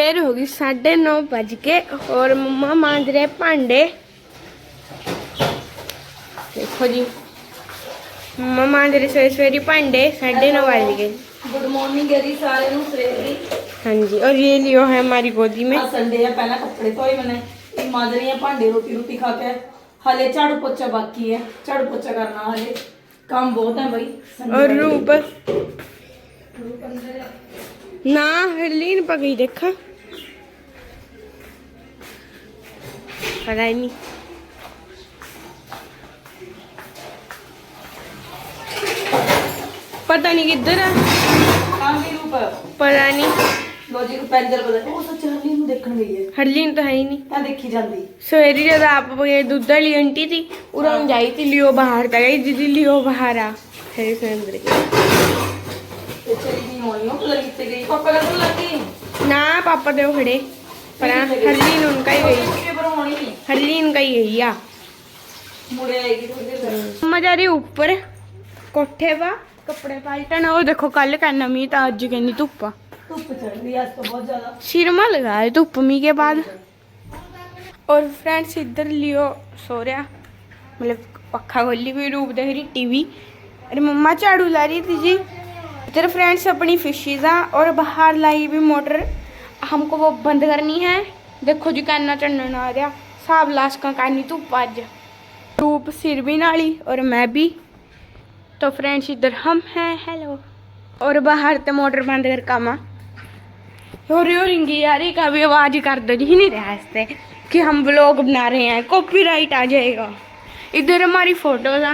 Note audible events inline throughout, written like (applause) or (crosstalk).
ਫੇਰ ਹੋ ਗਈ 9:30 ਵੱਜ ਕੇ ਔਰ ਮੰਮਾ ਮਾਂਜ ਰਹੇ ਭਾਂਡੇ ਦੇਖੋ ਜੀ ਮੰਮਾ ਮਾਂਜ ਰਹੇ ਸਵੇਰੇ ਸਵੇਰੇ ਭਾਂਡੇ 9:30 ਵੱਜ ਗਏ गुड मॉर्निंग यदि सारे नु सवेरे हाँ जी और ये लियो है हमारी गोदी में ਆ ਸੰਡੇ ਆ ਪਹਿਲਾਂ ਕੱਪੜੇ ਧੋਏ ਮੈਨੇ ਇਹ ਮਾਜ ਰਹੀ ਆ ਭਾਂਡੇ ਰੋਟੀ ਰੋਟੀ ਖਾ ਕੇ ਹਲੇ ਝਾੜੂ ਪੋਚਾ ਬਾਕੀ ਹੈ ਝਾੜੂ ਪੋਚਾ ਕਰਨਾ ਹਲੇ ਕੰਮ ਬਹੁਤ ਹੈ ਬਈ Sunday और ਵਾਲੇ रूप ना हरलीन पकड़ी देखा Para mí. ਪਤਾ ਨਹੀਂ ਕਿੱਧਰ ਆ। ਕਾਂਗੀ ਰੂਪ ਪਤਾ। ਨਹੀਂ ਲੌਜੀਕ ਪੈਂਜਲ ਪਤਾ। ਉਹ ਸੱਚ ਹਰਲੀ ਨੂੰ ਦੇਖਣ ਗਈ ਹੈ। ਹਰਲੀ ਨੂੰ ਤਾਂ ਹੈ ਹੀ ਨਹੀਂ ਆ ਦੇਖੀ ਜਾਂਦੀ। ਸਵੇਰੀ ਜਦ ਆਪ ਬਗੇ ਦੁੱਧ ਵਾਲੀ ਆਂਟੀ ਸੀ ਉਰਾਂ ਜਾਈ ਤੀ ਲਿਓ ਬਾਹਰ ਤਾਂ ਗਈ ਦੀਦੀ ਲਿਓ ਬਾਹਰ ਆ। ਹੈ ਸੁਰਿੰਦਰ ਕੀ ਚਲੀ ਨਹੀਂ ਹੋਣੀ ਉਹ ਕਲਰ ਕਿੱਥੇ ਗਈ? ਪਾਪਾ ਕਲਰ ਲੱਗੀ ਨਾ ਪਾਪਾ ਦੇ ਉਹ ਖੜੇ। ਪਰ ਹਰਲੀ ਨੂੰ ਉਨਕਾ ਹੀ ਗਈ। हरलीन का ही है या मज़ा रही ऊपर कोठे पा कपड़े पालटन और देखो कल करना मी तो अज कहनी धुप्प लगा लगाए धुप्प मी के बाद और फ्रेंड्स इधर लियो सो रहा मतलब पखा खोली हुई रूप देख रही टीवी अरे मम्मा झाड़ू ला रही थी जी इधर फ्रेंड्स अपनी फिशिजा और बाहर लाई हुई मोटर हमको वो बंद करनी है देखो जी कैना चढ़न आ रहा साब लाशका करनी धूप अज रूप सिर भी नाली और मैं भी तो फ्रेंड्स इधर हम हैं हेलो और बाहर तो मोटर बंद कर कामा और यो रिंगी यार एक आवाज़ कर दो जी नहीं रहा इससे कि हम ब्लॉग बना रहे हैं कॉपीराइट आ जाएगा इधर हमारी फ़ोटो था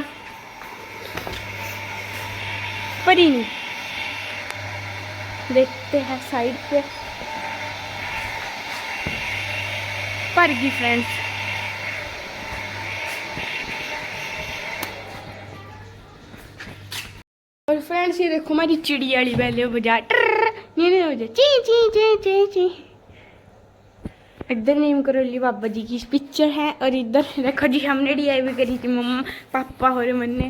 पर ही नहीं देखते हैं साइड पे पर गई फ्रेंड्स। और फ्रेंड्स ये देखो हमारी चिड़ी वाली पहले बजा ट्रर, ये नहीं बजा ची ची ची ची ची। इधर नीम करोली बाबा जी की पिक्चर है और इधर देखो जी हमने डीआईवी करी थी मम्मा पापा और मैंने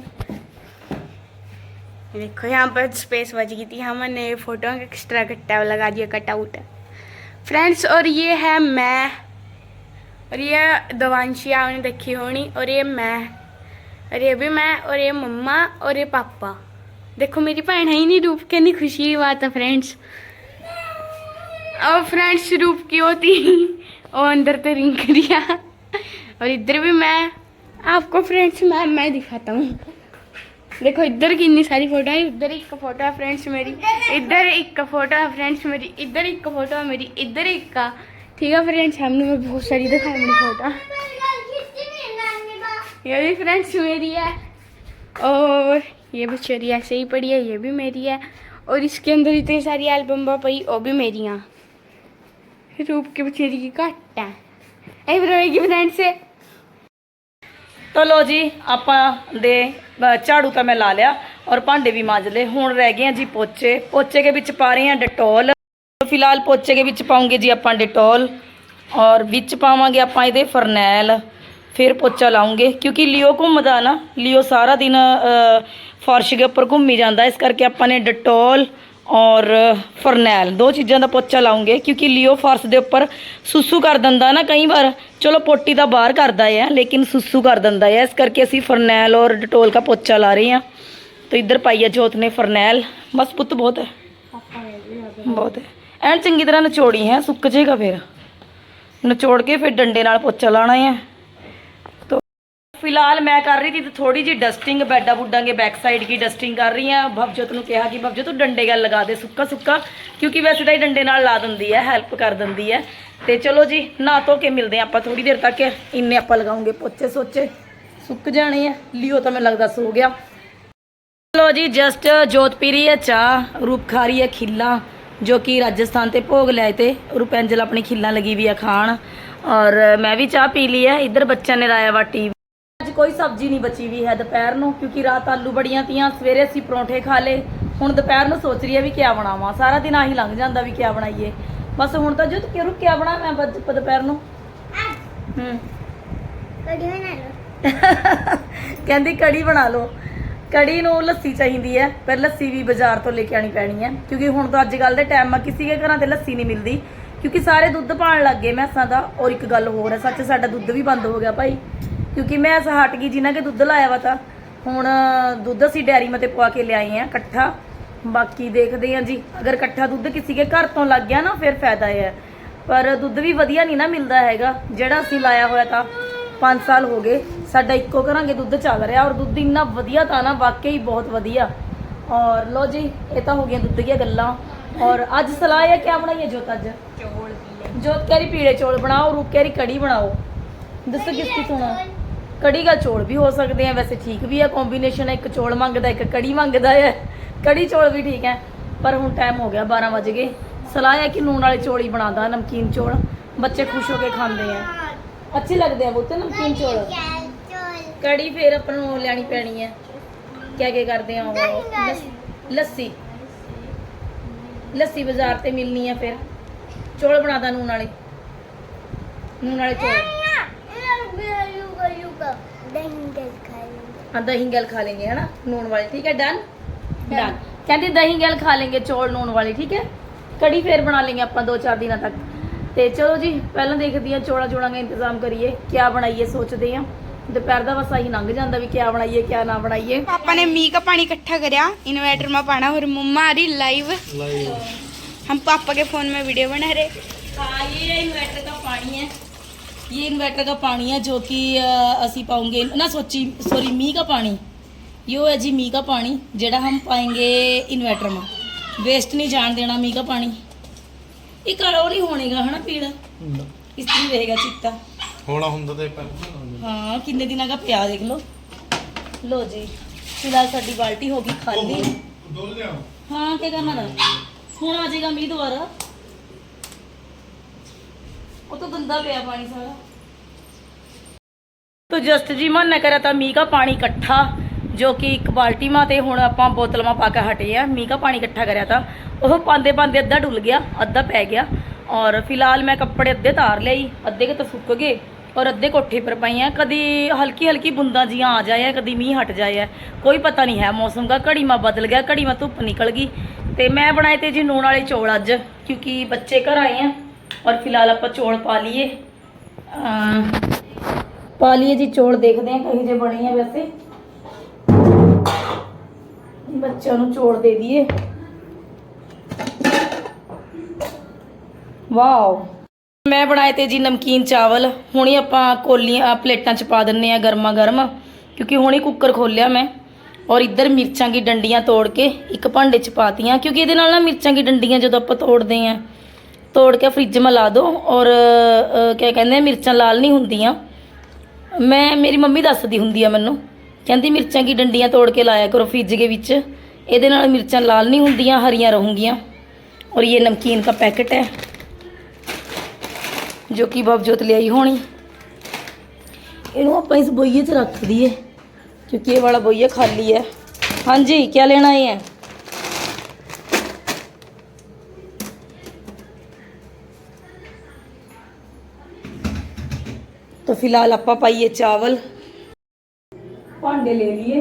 ये देखो यहाँ पर स्पेस बच गई थी हमने फ़ोटो एक्स्ट्रा कट्टा लगा दिया कटआउट फ्रेंड्स और ये है मैं और ये दवांशी आपने देखी होनी, और ये मैं, और ये भी मैं, और ये मम्मा, और ये पापा। देखो, मेरी भैन है ही नहीं रूप के नहीं खुशी की बात है फ्रेंड्स और फ्रेंड्स रूप की होती। और अंदर तो रिंग रिया। और इधर भी मैं, आपको फ्रेंड्स मैं मैं दिखाता हूँ। देखो, इधर कितनी सारी फ़ोटो है, इधर एक फ़ोटो है फ्रेंड्स मेरी। इधर एक फ़ोटो है फ्रेंड्स मेरी। इधर एक फ़ोटो है, मेरी। इधर एक का। ठीक है फ्रेंड्स हमने मैं बहुत सारी दिखाई मेरी फोटो ये भी फ्रेंड्स मेरी है और ये बचेरी ऐसे ही पड़ी है ये भी मेरी है और इसके अंदर इतनी सारी एल्बम पई वो भी मेरी हैं रूप की बचेरी की घट है ऐ फिर की फ्रेंड से ਤਾਂ ਲੋ ਜੀ ਆਪਾਂ ਦੇ ਅ, ਝਾੜੂ ਤਾਂ ਮੈਂ ਲਾ ਲਿਆ ਔਰ ਭਾਂਡੇ ਵੀ ਮਾਂਜ ਲਏ ਹੁਣ ਰਹਿ ਗਏ ਆ ਜੀ ਪੋਚੇ ਪੋਚੇ ਦੇ ਵਿੱਚ ਪਾ ਰਹੇ ਆ ਡਟੋਲ ਫਿਲਹਾਲ ਪੋਚੇ ਦੇ ਵਿੱਚ ਪਾਉਂਗੇ ਜੀ ਆਪਾਂ ਡਿਟੋਲ ਔਰ ਵਿੱਚ ਪਾਵਾਂਗੇ ਆਪਾਂ ਇਹਦੇ ਫਰਨੈਲ ਫਿਰ ਪੋਚਾ ਲਾਉਂਗੇ ਕਿਉਂਕਿ ਲਿਓ ਘੁੰਮਦਾ ਨਾ ਲਿਓ ਸਾਰਾ ਦਿਨ ਫਰਸ਼ ਦੇ ਉੱਪਰ ਘੁੰਮੀ ਜਾਂਦਾ ਇਸ ਕਰਕੇ ਆਪਾਂ ਨੇ ਡਿਟੋਲ ਔਰ ਫਰਨੈਲ ਦੋ ਚੀਜ਼ਾਂ ਦਾ ਪੋਚਾ ਲਾਉਂਗੇ ਕਿਉਂਕਿ ਲਿਓ ਫਰਸ਼ ਦੇ ਉੱਪਰ ਸੁਸੂ ਕਰ ਦਿੰਦਾ ਨਾ ਕਈ ਵਾਰ ਚਲੋ ਪੋਟੀ ਦਾ ਬਾਹਰ ਕਰਦਾ ਹੈ ਲੇਕਿਨ ਸੁਸੂ ਕਰ ਦਿੰਦਾ ਹੈ ਇਸ ਕਰਕੇ ਅਸੀਂ ਫਰਨੈਲ ਔਰ ਡਿਟੋਲ ਦਾ ਪੋਚਾ ਲਾ ਰਹੇ ਹਾਂ। तो ਇੱਧਰ पाई है जोत ने फरनैल बस पुत बहुत है बहुत है ਐਨ ਚੰਗੀ ਤਰ੍ਹਾਂ ਨਚੋੜੀ ਹੈ, ਸੁੱਕ ਜਾਏਗਾ ਫਿਰ। ਨਚੋੜ ਕੇ ਫਿਰ ਡੰਡੇ ਨਾਲ ਪੋਚਾ ਲਾਣਾ ਹੈ ਤੋ ਫਿਲਹਾਲ ਮੈਂ ਕਰ ਰਹੀ ਸੀ ਤੇ ਥੋੜੀ ਜੀ ਡਸਟਿੰਗ ਬੈੱਡਾਂ ਬੁੱਡਾਂ ਕੇ ਬੈਕ ਸਾਈਡ ਕੀ ਡਸਟਿੰਗ ਕਰ ਰਹੀ ਹਾਂ। ਭਵਜੋਤ ਨੂੰ ਕਿਹਾ ਕਿ ਭਵਜੋਤ ਤੂੰ ਡੰਡੇ ਗੱਲ ਲਗਾ ਦੇ, ਸੁੱਕਾ ਸੁੱਕਾ, ਕਿਉਂਕਿ ਵੈਸੇ ਤਾਂ ਇਹ ਡੰਡੇ ਨਾਲ ਲਾ ਦਿੰਦੀ ਹੈ ਹੈਲਪ ਕਰ ਦਿੰਦੀ ਹੈ। ਤੇ ਚਲੋ ਜੀ, ਨਹਾ ਧੋ ਕੇ ਮਿਲਦੇ ਹਾਂ ਆਪਾਂ ਥੋੜੀ ਦੇਰ ਤੱਕ। ਇੰਨੇ ਆਪਾਂ ਲਗਾਉਂਗੇ ਪੋਚੇ ਸੋਚੇ, ਸੁੱਕ ਜਾਣੇ ਆ। ਲਿਓ ਤਾਂ ਮੈਨੂੰ ਲੱਗਦਾ ਸੋ ਗਿਆ। ਚਲੋ ਜੀ ਜਸਟ ਜੋਤ ਪੀ ਰਹੀ ਹੈ, ਚਾਹ, ਰੂਪ ਖਾ ਰਹੀ ਹੈ, ਖਿੱਲਾ। ਜੋ ਕਿ ਰਾਜਸਥਾਨ ਤੇ ਭੋਗ ਲਿਆਏ ਤੇ ਰੂਪੈਂਜਲ ਆਪਣੀ ਖਿੱਲਾ ਲੱਗੀ ਵੀ ਆ ਖਾਣ। ਔਰ ਮੈਂ ਵੀ ਚਾਹ ਪੀ ਲਈ ਹੈ ਇੱਧਰ ਬੱਚਿਆਂ ਨੇ ਲਾਇਆ ਵਾ ਟੀਵੀ ਅੱਜ ਕੋਈ ਸਬਜ਼ੀ ਨਹੀਂ ਬਚੀ ਵੀ ਹੈ ਦੁਪਹਿਰ ਨੂੰ ਕਿਉਂਕਿ ਰਾਤ ਆਲੂ ਬੜੀਆਂ ਤੀਆਂ ਸਵੇਰੇ ਅਸੀਂ ਪਰੌਂਠੇ ਖਾ ਲਏ। ਹੁਣ ਦੁਪਹਿਰ ਨੂੰ ਸੋਚ ਰਹੀ ਹੈ ਵੀ ਕਿਆ ਬਣਾਵਾਂ। ਸਾਰਾ ਦਿਨ ਆਹੀ ਲੰਘ ਜਾਂਦਾ ਵੀ ਕਿਆ ਬਣਾਈਏ। ਬਸ ਹੁਣ ਤਾਂ ਜੋ ਕਿ ਕਿਆ ਬਣਾ ਮੈਂ ਦੁਪਹਿਰ ਨੂੰ? ਹੂੰ। (laughs) ਕਹਿੰਦੀ ਕੜੀ ਬਣਾ ਲਓ। ਕੜੀ ਨੂੰ ਲੱਸੀ ਚਾਹੀਦੀ ਹੈ ਪਰ ਲੱਸੀ ਵੀ ਬਾਜ਼ਾਰ ਤੋਂ ਲੈ ਕੇ ਆਣੀ ਪੈਣੀ ਹੈ। ਕਿਉਂਕਿ ਹੁਣ ਤਾਂ ਅੱਜ ਕੱਲ ਦੇ ਟਾਈਮ ਆ, ਕਿਸੇ ਦੇ ਘਰਾਂ ਤੇ ਲੱਸੀ ਨਹੀਂ ਮਿਲਦੀ। ਕਿਉਂਕਿ ਸਾਰੇ ਦੁੱਧ ਪਾਣ ਲੱਗ ਗਏ ਮੈਸਾਂ ਦਾ, ਔਰ ਇੱਕ ਗੱਲ ਹੋਰ ਹੈ, ਸੱਚ ਸਾਡਾ ਦੁੱਧ ਵੀ ਬੰਦ ਹੋ ਗਿਆ ਭਾਈ। ਕਿਉਂਕਿ ਮੈਸ ਹਟ ਗਈ, ਜਿਨ੍ਹਾਂ ਕੇ ਦੁੱਧ ਲਾਇਆ ਵਾ ਤਾਂ। ਹੁਣ ਦੁੱਧ ਅਸੀਂ ਡੈਰੀ ਮਤੇ ਪਵਾ ਕੇ ਲਿਆਏ ਆ, ਇਕੱਠਾ। ਬਾਕੀ ਦੇਖਦੇ ਆ ਜੀ, ਅਗਰ ਇਕੱਠਾ ਦੁੱਧ ਕਿਸੇ ਦੇ ਘਰ ਤੋਂ ਲੱਗ ਗਿਆ ਨਾ, ਫਿਰ ਫਾਇਦਾ ਹੈ। ਪਰ ਦੁੱਧ ਵੀ ਵਧੀਆ ਨਹੀਂ ਨਾ ਮਿਲਦਾ ਹੈਗਾ, ਜਿਹੜਾ ਅਸੀਂ ਲਾਇਆ ਹੋਇਆ ਤਾਂ 5 ਸਾਲ ਹੋ ਗਏ। ਸਾਡਾ ਇੱਕੋ ਘਰਾਂਗੇ ਦੁੱਧ ਚੱਲ ਰਿਹਾ ਔਰ ਦੁੱਧ ਇੰਨਾ ਵਧੀਆ ਤਾਂ ਨਾ ਵਾਕਈ ਬਹੁਤ ਵਧੀਆ। ਔਰ ਲੋ ਜੀ ਇਹ ਤਾਂ ਹੋ ਗਈਆਂ ਦੁੱਧ ਦੀਆਂ ਗੱਲਾਂ। ਔਰ ਅੱਜ ਸਲਾਹ ਹੈ ਕਿਆ ਬਣਾਈਏ ਜੋਤ ਅੱਜ? ਚੋਲ ਜੋਤ ਕਹਿ ਰਹੀ ਪੀਲੇ ਚੌਲ ਬਣਾਓ ਰੂਪ ਕਹਿ ਰਹੀ ਕੜੀ ਬਣਾਓ। ਦੱਸੋ ਕਿਸ ਕੀ ਸੋਣਾ ਕੜੀ ਦਾ ਚੌਲ ਵੀ ਹੋ ਸਕਦੇ ਆ ਵੈਸੇ ਠੀਕ ਵੀ ਆ ਕੰਬੀਨੇਸ਼ਨ ਇੱਕ ਚੌਲ ਮੰਗਦਾ ਇੱਕ ਕੜੀ ਮੰਗਦਾ ਹੈ ਕੜੀ ਚੌਲ ਵੀ ਠੀਕ ਹੈ ਪਰ ਹੁਣ ਟਾਈਮ ਹੋ ਗਿਆ 12 ਵਜ ਗਏ। ਸਲਾਹ ਹੈ ਕਿ ਨੂਨ ਵਾਲੇ ਚੌਲ ਹੀ ਬਣਾਦਾ ਨਮਕੀਨ ਚੌਲ। ਬੱਚੇ ਖੁਸ਼ ਹੋ ਕੇ ਖਾਂਦੇ ਆ। ਅੱਛੇ ਲੱਗਦੇ ਆ ਬੁੱਤ ਨਮਕੀਨ ਚੌਲ? ਕੜੀ ਫੇਰ ਆਪਾਂ ਨੂੰ ਲੈਣੀ ਪੈਣੀ ਹੈ। ਕਿਆ ਕੀ ਕਰਦੇ ਆ ਉਹ? ਲੱਸੀ ਲੱਸੀ। ਬਾਜ਼ਾਰ ਤੇ ਮਿਲਣੀ ਹੈ ਫਿਰ। ਚੋਲ ਬਣਾ ਦਾਂ ਨੂਨ ਵਾਲੇ। ਨੂਨ ਵਾਲੇ ਚੋਲ। ਹਾਂ ਦਹੀਂ ਗਲ ਖਾ ਲੇਂਗੇ ਹਨਾ? ਨੂਨ ਵਾਲੀ ਠੀਕ ਹੈ? ਡਨ? ਡਨ। ਕਹਿੰਦੀ ਦਹੀਂ ਗਲ ਖਾ ਲੇਂਗੇ ਚੌਲ ਨੂਨ ਵਾਲੀ ਠੀਕ ਹੈ? ਕੜੀ ਫੇਰ ਬਣਾ ਲੇਂਗੇ ਆਪਾਂ ਦੋ ਚਾਰ ਦਿਨਾਂ ਤੱਕ। ਤੇ ਚਲੋ ਜੀ ਪਹਿਲਾਂ ਦੇਖਦੀ ਹਾਂ ਚੌਲਾਂ ਚੋਲਾਂ ਦਾ ਇੰਤਜ਼ਾਮ ਕਰੀਏ। ਕਿਆ ਬਣਾਈਏ ਸੋਚਦੇ ਹਾਂ। ਦੁਪਹਿਰ ਦਾ ਬਸ ਆਹੀ ਲੰਘ ਜਾਂਦਾ ਵੀ ਕਿਆ ਬਣਾਈਏ ਕਿਆ ਨਾ ਬਣਾਈਏ। ਪਾਪਾ ਨੇ ਮੀਂਹ ਦਾ ਪਾਣੀ ਇਕੱਠਾ ਕਰਿਆ ਇਨਵਰਟਰ में पाना और मम्मा आ रही लाइव हम पापा के फोन में वीडियो बना रहे हाँ ये इन्वर्टर का पानी है ये इन्वर्टर का पानी है जो ਅਸੀਂ ਪਾਉਂਗੇ ਨਾ ਸੋਚੀ ਸੋਰੀ ਮੀਂਹ ਦਾ ਪਾਣੀ। ਯੋ ਹੈ ਜੀ ਮੀਂਹ ਦਾ ਪਾਣੀ ਜਿਹੜਾ ਹਮ ਪਾਏਂਗੇ ਇਨਵਰਟਰ ਮਾ। ਵੇਸਟ ਨਹੀਂ ਜਾਣ ਦੇਣਾ ਮੀਂਹ ਦਾ ਪਾਣੀ। ਇਹ ਕਰੋ ਹੋਣੇਗਾ ਹਨਾ ਪੀੜ ਇਸ ਤਰ੍ਹਾਂ ਰਹੇਗਾ ਚਿੱਟਾ। ਹੋਣਾ ਹੁੰਦਾ ਤੇ ਹਾਂ ਕਿੰਨੇ ਦਿਨਾਂ ਦਾ ਪਿਆ ਦੇਖ ਲਓ। ਲੋ ਜੀ ਫਿਲਹਾਲ ਸਾਡੀ ਬਾਲਟੀ ਹੋ ਗਈ ਖਾਲੀ। ਹਾਂ ਕੀ ਕਰਨਾ ਦਾ ਹੁਣ ਆ ਜਾਏਗਾ ਮੀਂਹ ਦੁਬਾਰਾ। ਉਹ ਤਾਂ ਗੰਦਾ ਪਿਆ ਪਾਣੀ ਸਾਰਾ। ਤੋ ਜਸਟ ਜੀ ਮਨ ਨਾ ਕਰਾ ਤਾਂ ਮੀਂਹ ਪਾਣੀ ਇਕੱਠਾ ਜੋ ਕਿ ਇੱਕ ਬਾਲਟੀ ਮਾ ਤੇ ਹੁਣ ਆਪਾਂ ਬੋਤਲ ਮਾ ਪਾ ਕੇ ਹਟੇ ਆ। ਮੀਂਹ ਦਾ ਪਾਣੀ ਇਕੱਠਾ ਕਰਿਆ ਤਾਂ। ਉਹ ਪਾਉਂਦੇ ਪਾਉਂਦੇ ਅੱਧਾ ਡੁੱਲ ਗਿਆ ਅੱਧਾ ਪੈ ਗਿਆ। ਔਰ ਫਿਲਹਾਲ ਮੈਂ ਕੱਪੜੇ ਅੱਧੇ ਤਾਰ ਲਈ ਅੱਧੇ ਕਿ ਤਾਂ ਸੁੱਕ ਗਏ। ਔਰ ਅੱਧੇ ਕੋਠੇ ਪਰ ਪਏ ਆ, ਕਦੀ ਹਲਕੀ ਹਲਕੀ ਬੁੰਦਾਂ ਜੀਆਂ ਆ ਜਾਏ ਕਦੀ ਮੀਂਹ ਹਟ ਜਾਏ ਕੋਈ ਪਤਾ ਨਹੀਂ ਹੈ ਮੌਸਮ ਦਾ, ਘੜੀ ਮਾ ਬਦਲ ਗਿਆ, ਘੜੀ ਮਾ ਧੁੱਪ ਨਿਕਲ ਗਈ। ਤੇ ਮੈਂ ਬਣਾਏ ਤੇ ਜੀ ਨੂਣ ਵਾਲੇ ਚੌਲ ਅੱਜ, ਕਿਉਂਕਿ ਬੱਚੇ ਘਰ ਆਏ ਆ। ਔਰ ਫਿਲਹਾਲ ਆਪਾਂ ਚੌਲ ਪਾ ਲਈਏ। ਪਾ ਲਈਏ ਜੀ ਚੌਲ, ਦੇਖਦੇ ਆ ਕਹੀ ਜੇ ਬਣੇ ਆ ਵੈਸੇ। ਬੱਚਿਆਂ ਨੂੰ ਚੌਲ ਦੇ ਦਈਏ। ਵਾਓ। ਮੈਂ ਬਣਾਏ ਤੇ ਜੀ ਨਮਕੀਨ ਚਾਵਲ। ਹੁਣੀ ਆਪਾਂ ਕੋਲੀਆਂ ਪਲੇਟਾਂ ਚ ਪਾ ਦਿੰਨੇ ਆ ਗਰਮਾ ਗਰਮ ਕਿਉਂਕਿ ਹੁਣੀ ਕੁੱਕਰ ਖੋਲਿਆ ਮੈਂ। ਔਰ ਇੱਧਰ ਮਿਰਚਾਂ ਦੀ ਡੰਡੀਆਂ ਤੋੜ ਕੇ ਇੱਕ ਭਾਂਡੇ ਚ ਪਾਤੀਆਂ ਕਿਉਂਕਿ ਇਹਦੇ ਨਾਲ ਨਾ ਮਿਰਚਾਂ ਦੀ ਡੰਡੀਆਂ ਜਦੋਂ ਆਪਾਂ ਤੋੜਦੇ ਆ ਤੋੜ ਕੇ ਫ੍ਰਿਜ ਮਾ ਲਾ ਦੋ। ਔਰ ਅ, ਕਿਆ ਕਹਿੰਦੇ ਮਿਰਚਾਂ ਲਾਲ ਨਹੀਂ ਹੁੰਦੀਆਂ। ਮੈਂ ਮੇਰੀ ਮੰਮੀ ਦੱਸਦੀ ਹੁੰਦੀ ਆ ਮੈਨੂੰ ਕਹਿੰਦੀ ਮਿਰਚਾਂ ਦੀ ਡੰਡੀਆਂ ਤੋੜ ਕੇ ਲਾਇਆ ਕਰੋ ਫ੍ਰਿਜ ਦੇ ਵਿੱਚ। ਇਹਦੇ ਨਾਲ ਮਿਰਚਾਂ ਲਾਲ ਨਹੀਂ ਹੁੰਦੀਆਂ ਹਰੀਆਂ ਰਹੂੰਗੀਆਂ। ਔਰ ਇਹ ਨਮਕੀਨ ਦਾ ਪੈਕਟ ਹੈ। ਜੋ ਕਿ ਬਬਜੋਤ ਲਿਆਈ ਹੋਣੀ ਇਹਨੂੰ ਆਪਾਂ ਇਸ ਬੋਈਏ 'ਚ ਰੱਖ ਦਈਏ ਕਿਉਂਕਿ ਇਹ ਵਾਲਾ ਬੋਈਆ ਖਾਲੀ ਹੈ ਹਾਂਜੀ ਕੀ ਲੈਣਾ ਹੈ तो फिलहाल ਆਪਾਂ ਪਾਈਏ ਚਾਵਲ ਭਾਂਡੇ ਲੈ ਲਈਏ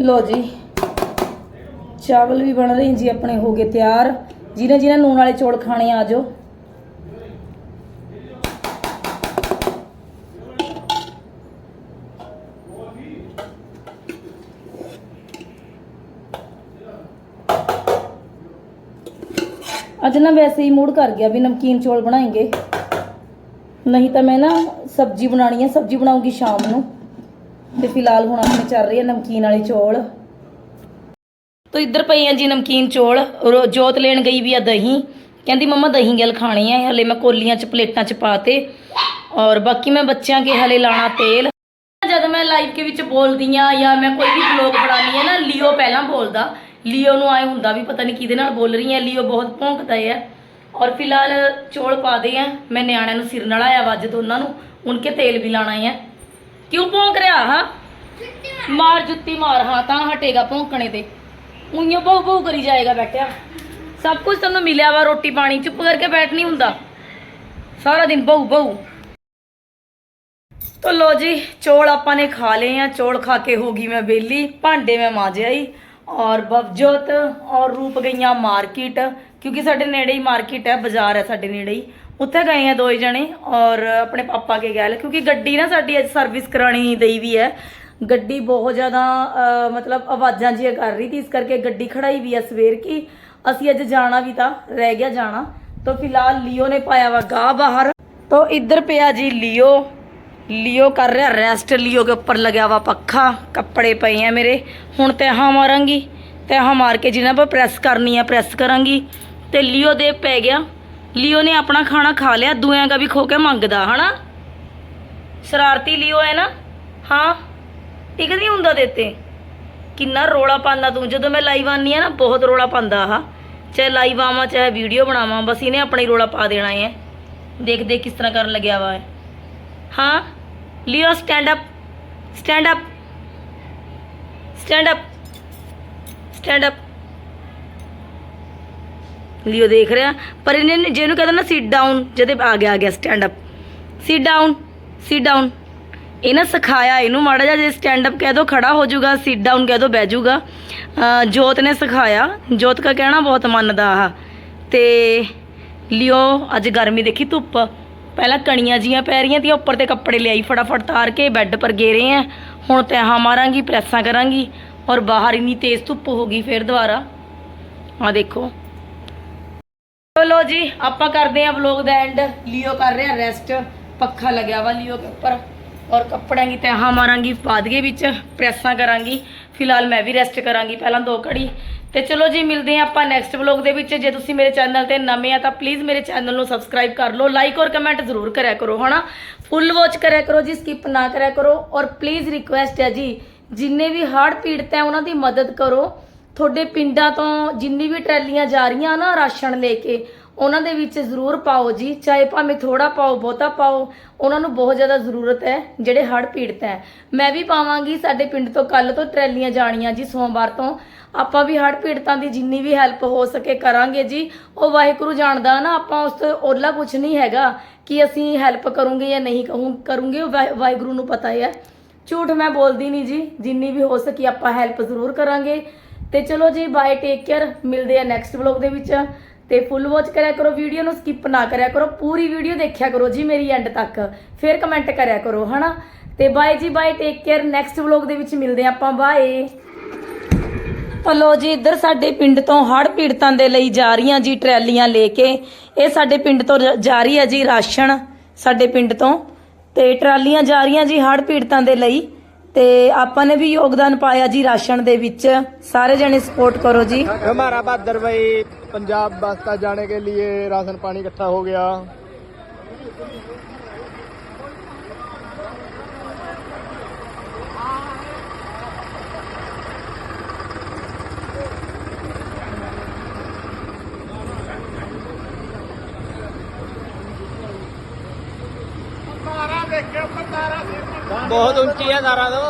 ਲੋ ਜੀ। ਚਾਵਲ ਵੀ ਬਣ ਰਹੇ ਜੀ, ਆਪਣੇ ਹੋ ਗਏ ਤਿਆਰ। ਜਿਹਨੇ ਜਿਹਨੇ ਨੂਣ ਵਾਲੇ ਚੌਲ ਖਾਣੇ ਆ ਜਾਓ। ਅੱਜ ਨਾ ਵੈਸੇ ਹੀ ਮੂਡ ਕਰ ਗਿਆ ਵੀ ਨਮਕੀਨ ਚੌਲ ਬਣਾਏਗੇ। ਨਹੀਂ ਤਾਂ ਮੈਂ ਨਾ ਸਬਜ਼ੀ ਬਣਾਣੀ ਹੈ ਸਬਜ਼ੀ ਬਣਾਉਂਗੀ ਸ਼ਾਮ ਨੂੰ। ਤੇ ਫਿਲਹਾਲ ਹੁਣ ਆਪਣੇ ਚੱਲ ਰਹੀ ਹੈ ਨਮਕੀਨ ਵਾਲੀ ਚੌਲ। ਤੋ ਇੱਧਰ ਪਈ ਆ ਜੀ ਨਮਕੀਨ ਚੌਲ। ਜੋਤ ਲੈਣ ਗਈ ਵੀ ਆ ਦਹੀਂ। ਕਹਿੰਦੀ, ਮੰਮਾ, ਦਹੀਂ ਗੱਲ ਖਾਣੀ ਆ। ਹਲੇ ਮੈਂ ਕੋਲੀਆਂ ਚ ਪਲੇਟਾਂ ਚ ਪਾਤੇ ਔਰ ਬਾਕੀ ਮੈਂ ਬੱਚਿਆਂ ਕੇ ਹਲੇ ਲਾਣਾ ਤੇਲ। ਜਦ ਮੈਂ ਲਾਈਵ ਕੇ ਵਿੱਚ ਬੋਲਦੀ ਆ ਜਾਂ ਮੈਂ ਕੋਈ ਵੀ ਵਲੌਗ ਬਣਾਉਣੀ ਹੈ ਨਾ, ਲਿਓ ਪਹਿਲਾਂ ਬੋਲਦਾ। ਲੀਓ ਨੂੰ ਆਏ ਹੁੰਦਾ ਵੀ ਪਤਾ ਨਹੀਂ ਕਿਹਦੇ ਨਾਲ ਬੋਲ ਰਹੀ ਹੈ ਲੀਓ ਬਹੁਤ ਭੌਂਕਦਾ ਹੈ ਔਰ ਫਿਲਹਾਲ ਚੋਲ ਪਾ ਦੇ ਆ। ਮੈਂ ਨਿਆਣਿਆਂ ਨੂੰ ਸਿਰ ਨਲਾਇਆ ਵਾ ਵੱਜ ਦੋਨਾਂ ਨੂੰ। ਉਨਕੇ ਤੇਲ ਵੀ ਲਾਣਾ ਹੈ ਕਿਉਂ ਭੌਂਕ ਰਿਹਾ ਹਾਂ? ਮਾਰ। ਜੁੱਤੀ ਮਾਰ ਹਾਂ ਤਾਂ ਹਟੇਗਾ ਭੌਂਕਣੇ ਤੇ। ਉਈਓ ਬਹੁ ਬਹੁ ਕਰੀ ਜਾਏਗਾ ਬੈਠਿਆ। ਸਭ ਕੁਝ ਤੁਹਾਨੂੰ ਮਿਲਿਆ ਵਾ ਰੋਟੀ ਪਾਣੀ ਚੁੱਪ ਕਰਕੇ ਬੈਠ ਨਹੀਂ ਹੁੰਦਾ। ਸਾਰਾ ਦਿਨ ਬਹੁ ਬਹੁ। ਤੋ ਲੋ ਜੀ ਚੋਲ ਆਪਾਂ ਨੇ ਖਾ ਲਏ ਆ। ਚੋਲ ਖਾ ਕੇ ਹੋ ਗਈ ਮੈਂ ਬੇਲੀ ਭਾਂਡੇ ਮੈਂ ਮਾਂਜਿਆ ਹੀ ਔਰ ਬਵਜੋਤ ਔਰ ਰੂਪ ਗਈਆਂ ਮਾਰਕੀਟ। ਕਿਉਂਕਿ ਸਾਡੇ ਨੇੜੇ ਹੀ ਮਾਰਕੀਟ ਹੈ ਬਾਜ਼ਾਰ ਹੈ ਸਾਡੇ ਨੇੜੇ ਹੀ। ਉੱਥੇ ਗਏ ਆ ਦੋਏ ਜਣੇ ਔਰ ਆਪਣੇ ਪਾਪਾ ਕੇ ਗਏ ਕਿਉਂਕਿ ਗੱਡੀ ਨਾ ਸਾਡੀ ਅੱਜ ਸਰਵਿਸ ਕਰਾਣੀ ਦਈ ਵੀ ਹੈ ਗੱਡੀ ਬਹੁਤ ਜ਼ਿਆਦਾ ਅ, ਮਤਲਬ ਆਵਾਜ਼ਾਂ ਜਿਹੀਆਂ ਕਰ ਰਹੀ ਸੀ ਇਸ ਕਰਕੇ ਗੱਡੀ ਖੜਾਈ ਵੀ ਹੈ ਸਵੇਰ ਕੀ ਅਸੀਂ ਅੱਜ ਜਾਣਾ ਵੀ ਤਾਂ ਰਹਿ ਗਿਆ ਜਾਣਾ ਤਾਂ ਫਿਲਹਾਲ ਲੀਓ ਨੇ ਪਾਇਆ ਵਾ ਗਾ ਬਾਹਰ तो इधर पे आ जी लियो लियो कर रहा रेस्ट लियो के ऊपर लगा हुआ पखा कपड़े पे हैं मेरे ਹੁਣ ਤਹਾਂ ਮਾਰਾਂਗੀ ਤਹਾਂ ਮਾਰ ਕੇ ਜਿਨ੍ਹਾਂ ਪਰ ਪ੍ਰੈਸ ਕਰਨੀ ਆ ਪ੍ਰੈਸ ਕਰਾਂਗੀ ਤੇ ਲਿਓ ਦੇ ਪੈ ਗਿਆ ਲਿਓ ਨੇ ਆਪਣਾ ਖਾਣਾ ਖਾ ਲਿਆ ਦੂਆਂ ਦਾ ਵੀ ਖੋ ਕੇ ਮੰਗਦਾ, ਹਨਾ? ਸ਼ਰਾਰਤੀ ਲਿਓ ਹੈ ਨਾ? ਹਾਂ? ਠੀਕ ਨਹੀਂ ਹੁੰਦਾ ਦੇਤੇ ਕਿੰਨਾ ਰੋਲਾ ਪਾਉਂਦਾ ਤੂੰ, ਜਦੋਂ ਮੈਂ ਲਾਈਵ ਆਨੀ ਆ ਨਾ, ਬਹੁਤ ਰੋਲਾ ਪਾਉਂਦਾ ਆ ਚਾਹੇ ਲਾਈਵ ਆਵਾਂ, ਚਾਹੇ ਵੀਡੀਓ ਬਣਾਵਾਂ, ਬਸ ਇਹਨੇ ਆਪਣਾ ਹੀ ਰੋਲਾ ਪਾ ਦੇਣਾ ਹੈ। ਦੇਖ ਦੇਖ ਕਿਸ ਤਰ੍ਹਾਂ ਕਰਨ ਲੱਗਿਆ ਵਾ ਹੈ ਹਾਂ? Leo stand up stand up stand up stand up Leo ਦੇਖ ਰਿਹਾ। ਪਰ ਇਹਨੇ ਜਿਹਨੂੰ ਕਹਿੰਦਾ ਨਾ ਸਿਟ ਡਾਊਨ ਜਦੇ ਆ ਗਿਆ ਆ ਗਿਆ stand up sit down sit down ਇਹ ਨਾ ਸਿਖਾਇਆ ਇਹਨੂੰ ਮਾੜਾ ਜਿਹਾ, ਜੇ ਸਟੈਂਡ ਅਪ ਕਹਿ ਦੋ, ਖੜਾ ਹੋ ਜਾਊਗਾ ਸਿਟ ਡਾਊਨ ਕਹਿ ਦੋ, ਬਹਿ ਜਾਊਗਾ। ਜੋਤ ਨੇ ਸਿਖਾਇਆ। ਜੋਤ ਦਾ ਕਹਿਣਾ ਬਹੁਤ ਮੰਨਦਾ ਆ। ਤੇ ਲਿਓ, ਅੱਜ ਗਰਮੀ ਦੇਖੀ ਧੁੱਪ। ਪਹਿਲਾਂ ਕਣੀਆਂ ਜੀਆਂ ਪੈ ਰਹੀਆਂ ਤੀਆਂ, ਉੱਪਰ ਤੇ ਕੱਪੜੇ ਲਿਆਈ ਫਟਾਫਟ ਤਾਰ ਕੇ, ਬੈੱਡ ਪਰ ਗੇਰੇ ਆ। ਹੁਣ ਤੈਹਾਂ ਮਾਰਾਂਗੀ, ਪ੍ਰੈਸਾਂ ਕਰਾਂਗੀ। ਔਰ ਬਾਹਰ ਇੰਨੀ ਤੇਜ਼ ਧੁੱਪ ਹੋ ਗਈ ਫਿਰ ਦੁਬਾਰਾ। ਆ ਦੇਖੋ। ਚਲੋ ਜੀ, ਆਪਾਂ ਕਰਦੇ ਆਂ ਵਲੋਗ ਦਾ ਐਂਡ ਲਿਓ ਕਰ ਰਿਹਾ ਰੈਸਟ ਪੱਖਾ ਲੱਗਿਆ ਵਾ ਲਿਓ ਦੇ ਉੱਪਰ। ਔਰ ਕੱਪੜਿਆਂ ਦੀ ਤਹਾਂ ਮਾਰਾਂਗੀ ਪਾਦਗੇ ਵਿੱਚ, ਪ੍ਰੈਸਾਂ ਕਰਾਂਗੀ। ਫਿਲਹਾਲ ਮੈਂ ਵੀ ਰੈਸਟ ਕਰਾਂਗੀ, ਪਹਿਲਾਂ ਦੋ ਘੜੀ। ਤੇ ਚਲੋ ਜੀ, ਮਿਲਦੇ ਆਂ ਆਪਾਂ ਨੈਕਸਟ ਵਲੋਗ ਦੇ ਵਿੱਚ। ਜੇ ਤੁਸੀਂ ਮੇਰੇ ਚੈਨਲ ਤੇ ਨਵੇਂ ਆ, ਤਾਂ ਪਲੀਜ਼ ਮੇਰੇ ਚੈਨਲ ਨੂੰ ਸਬਸਕ੍ਰਾਈਬ ਕਰ ਲਓ। ਲਾਈਕ ਔਰ ਕਮੈਂਟ ਜ਼ਰੂਰ ਕਰਿਆ ਕਰੋ, ਹਨਾ? ਫੁੱਲ ਵਾਚ ਕਰਿਆ ਕਰੋ ਜੀ ਸਕਿਪ ਨਾ ਕਰਿਆ ਕਰੋ। ਔਰ ਪਲੀਜ਼ ਰਿਕੁਐਸਟ ਹੈ ਜੀ, ਜਿੰਨੇ ਵੀ ਹੜ੍ਹ ਪੀੜਤ ਹੈ, ਉਹਨਾਂ ਦੀ ਮਦਦ ਕਰੋ। ਤੁਹਾਡੇ ਪਿੰਡਾਂ ਤੋਂ ਜਿੰਨੀ ਵੀ ਟਰੈਲੀਆਂ ਜਾ ਰਹੀਆਂ ਨਾ ਰਾਸ਼ਨ ਲੈ ਕੇ, ਉਹਨਾਂ ਦੇ ਵਿੱਚ ਜ਼ਰੂਰ ਪਾਓ ਜੀ। ਚਾਹੇ ਭਾਵੇਂ ਥੋੜਾ ਪਾਓ, ਬਹੁਤਾ ਪਾਓ, ਉਹਨਾਂ ਨੂੰ ਬਹੁਤ ਜ਼ਿਆਦਾ ਜ਼ਰੂਰਤ ਹੈ, ਜਿਹੜੇ ਹੜ੍ਹ ਪੀੜਤ ਹੈ। ਮੈਂ ਵੀ ਪਾਵਾਂਗੀ ਸਾਡੇ ਪਿੰਡ ਤੋਂ ਕੱਲ ਤੋਂ ਟਰੈਲੀਆਂ ਜਾਣੀਆਂ ਜੀ ਸੋਮਵਾਰ ਤੋਂ। ਆਪਾਂ ਵੀ ਹੜ੍ਹ ਪੀੜਤਾਂ ਦੀ ਜਿੰਨੀ ਵੀ ਹੈਲਪ ਹੋ ਸਕੇ ਕਰਾਂਗੇ ਜੀ। ਉਹ ਵਾਹਿਗੁਰੂ ਜਾਣਦਾ ਨਾ, ਆਪਾਂ ਉਸ ਤੋਂ ਓਲਾ ਕੁਝ ਨਹੀਂ ਹੈਗਾ ਕਿ ਅਸੀਂ ਹੈਲਪ ਕਰੂੰਗੇ ਜਾਂ ਨਹੀਂ ਕਹੂੰ, ਕਰੂੰਗੇ ਵਾਹਿ- ਵਾਹਿਗੁਰੂ ਨੂੰ ਪਤਾ ਹੈ। ਝੂਠ ਮੈਂ ਬੋਲਦੀ ਨਹੀਂ ਜੀ। ਜਿੰਨੀ ਵੀ ਹੋ ਸਕੀ ਆਪਾਂ ਹੈਲਪ ਜ਼ਰੂਰ ਕਰਾਂਗੇ। ਤੇ ਚਲੋ ਜੀ ਬਾਏ ਟੇਕ ਕੇਅਰ ਮਿਲਦੇ ਆ ਨੈਕਸਟ ਵਲੌਗ ਦੇ ਵਿੱਚ। ਤੇ ਫੁੱਲ ਵਾਚ ਕਰਿਆ ਕਰੋ ਵੀਡੀਓ ਨੂੰ ਸਕਿਪ ਨਾ ਕਰਿਆ ਕਰੋ, ਪੂਰੀ ਵੀਡੀਓ ਦੇਖਿਆ ਕਰੋ ਜੀ ਮੇਰੀ ਐਂਡ ਤੱਕ। ਫਿਰ ਕਮੈਂਟ ਕਰਿਆ ਕਰੋ, ਹਨਾ? ਤੇ ਬਾਏ ਜੀ bye take care next vlog ਦੇ ਵਿੱਚ ਮਿਲਦੇ ਆ ਆਪਾਂ ਬਾਏ ਤਾਂ ਜੀ, ਇੱਧਰ ਸਾਡੇ ਪਿੰਡ ਤੋਂ ਹੜ੍ਹ ਪੀੜਤਾਂ ਦੇ ਲਈ ਜਾ ਰਹੀਆਂ ਜੀ ਟਰੈਲੀਆਂ ਲੈ ਕੇ। ਇਹ ਸਾਡੇ ਪਿੰਡ ਤੋਂ ਜਾ ਰਹੀ ਹੈ ਜੀ ਰਾਸ਼ਨ ਸਾਡੇ ਪਿੰਡ ਤੋਂ। ਤੇ ਟਰਾਲੀਆਂ ਜਾ ਰਹੀਆਂ ਜੀ ਹੜ੍ਹ ਪੀੜਤਾਂ ਦੇ ਲਈ। ਤੇ ਆਪਾਂ ਨੇ ਵੀ ਯੋਗਦਾਨ ਪਾਇਆ ਜੀ ਰਾਸ਼ਨ ਦੇ ਵਿੱਚ। ਸਾਰੇ ਜਣੇ ਸਪੋਰਟ ਕਰੋ ਜੀ। ਹਮਾਰਾ ਬਹਾਦਰ ਭਾਈ ਪੰਜਾਬ ਬਸਤਾ ਜਾਣੇ ਕੇ ਲਈ ਰਾਸ਼ਨ ਪਾਣੀ ਇਕੱਠਾ ਹੋ ਗਿਆ। बहुत ऊंची है सारा तो